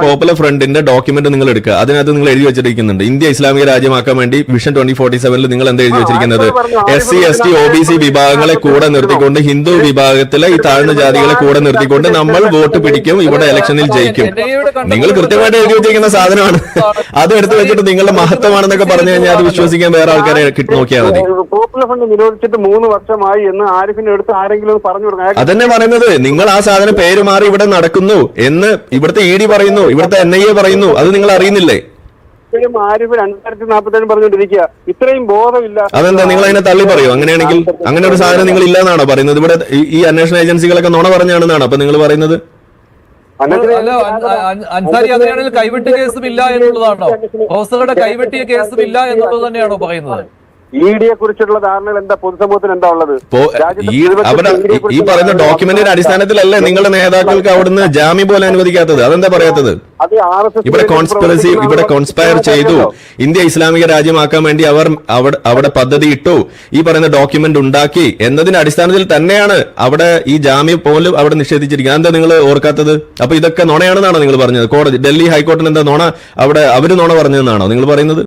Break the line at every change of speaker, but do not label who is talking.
Popular ഫ്രണ്ടിന്റെ document നിങ്ങൾ എടുക്കുക. അതിനകത്ത് നിങ്ങൾ എഴുതി വെച്ചിരിക്കുന്നുണ്ട്. ഇന്ത്യ ഇസ്ലാമിക രാജ്യമാക്കാൻ വേണ്ടി വിഷൻ ട്വന്റി ഫോർട്ടി സെവനിൽ നിങ്ങൾ എന്താ എഴുതി വെച്ചിരിക്കുന്നത്? S C S T O B C വിഭാഗങ്ങളെ കൂടെ നിർത്തിക്കൊണ്ട് ഹിന്ദു വിഭാഗത്തിലെ ഈ താഴ്ന്ന ജാതികളെ കൂടെ നിർത്തിക്കൊണ്ട് നമ്മൾ വോട്ട് പിടിക്കും ഇവിടെ ഇലക്ഷനിൽ ജയിക്കും. നിങ്ങൾ കൃത്യമായിട്ട് എഴുതി വെച്ചിരിക്കുന്ന സാധനമാണ്. അത് എടുത്തു വെച്ചിട്ട് നിങ്ങളുടെ മഹത്വമാണെന്നൊക്കെ പറഞ്ഞു കഴിഞ്ഞാൽ അത് വിശ്വസിക്കാൻ വേറെ ആൾക്കാരെ കിട്ടി നോക്കിയാൽ മതി.
പോപ്പുലർ ഫണ്ട് നിരോധിച്ചിട്ട് മൂന്ന് വർഷമായി എന്ന് ആരിഫിനെ എടുത്ത് ആരെങ്കിലും പറഞ്ഞു
അതന്നെ പറയുന്നത്. നിങ്ങൾ ആ സാധനം പേര് മാറി ഇവിടെ നടക്കുന്നു എന്ന് ഇവിടുത്തെ ഇ ഡി പറയുന്നു. ഇവിടുത്തെ എൻ ഐ എ പറയുന്നു. അത് നിങ്ങൾ അറിയുന്നില്ലേ?
ഇപ്പോഴും ആരിഫ് രണ്ടായിരത്തി നാൽപ്പത്തേഴ് പറഞ്ഞുകൊണ്ടിരിക്കുക ഇത്രയും ബോധമില്ല.
അതെന്താ? നിങ്ങൾ അതിനെ തള്ളി പറയോ? അങ്ങനെയാണെങ്കിൽ അങ്ങനെ ഒരു സാധനം നിങ്ങൾ ഇല്ലെന്നാണോ പറയുന്നത്? ഇവിടെ ഈ- അന്വേഷണ ഏജൻസികളൊക്കെ നുണ പറഞ്ഞാണെന്നാണ് അപ്പൊ നിങ്ങൾ പറയുന്നത്?
അല്ല അൻ- അൻ- അൻസാരി അങ്ങനെയാണെങ്കിൽ കൈവിട്ട കേസും ഇല്ല എന്നുള്ളതാണോ പ്രൊഫസറുടെ കൈവെട്ടിയ കേസും ഇല്ല എന്നുള്ളത് തന്നെയാണോ പറയുന്നത്?
ഇ ഡിയെ കുറിച്ചുള്ള ധാരണകൾ എന്താ? പൊതുസമൂഹത്തിന് എന്താ ഉള്ളത്?
ഈ
കുറിച്ചുള്ള
പറയുന്ന ഡോക്യുമെന്റിന്റെ അടിസ്ഥാനത്തിലല്ലേ നിങ്ങളുടെ നേതാക്കൾക്ക് അവിടുന്ന് ജാമ്യം പോലെ അനുവദിക്കാത്തത്? അതെന്താ പറയാത്തത്? ഇവിടെ കോൺസ്പിറസി ഇവിടെ കോൺസ്പയർ ചെയ്തു. ഇന്ത്യ ഇസ്ലാമിക രാജ്യമാക്കാൻ വേണ്ടി അവർ അവിടെ അവിടെ പദ്ധതി ഇട്ടു. ഈ പറയുന്ന ഡോക്യുമെന്റ് ഉണ്ടാക്കി എന്നതിന്റെ അടിസ്ഥാനത്തിൽ തന്നെയാണ് അവിടെ ഈ ജാമ്യം പോലും അവിടെ നിഷേധിച്ചിരിക്കുന്നത്. എന്താ നിങ്ങൾ ഓർക്കാത്തത്? അപ്പൊ ഇതൊക്കെ നുണയാണെന്നാണോ നിങ്ങൾ പറഞ്ഞത്? കോടതി ഡൽഹി ഹൈക്കോടതി എന്താ നുണ? അവിടെ അവർ നുണ പറഞ്ഞതെന്നാണോ നിങ്ങൾ പറയുന്നത്?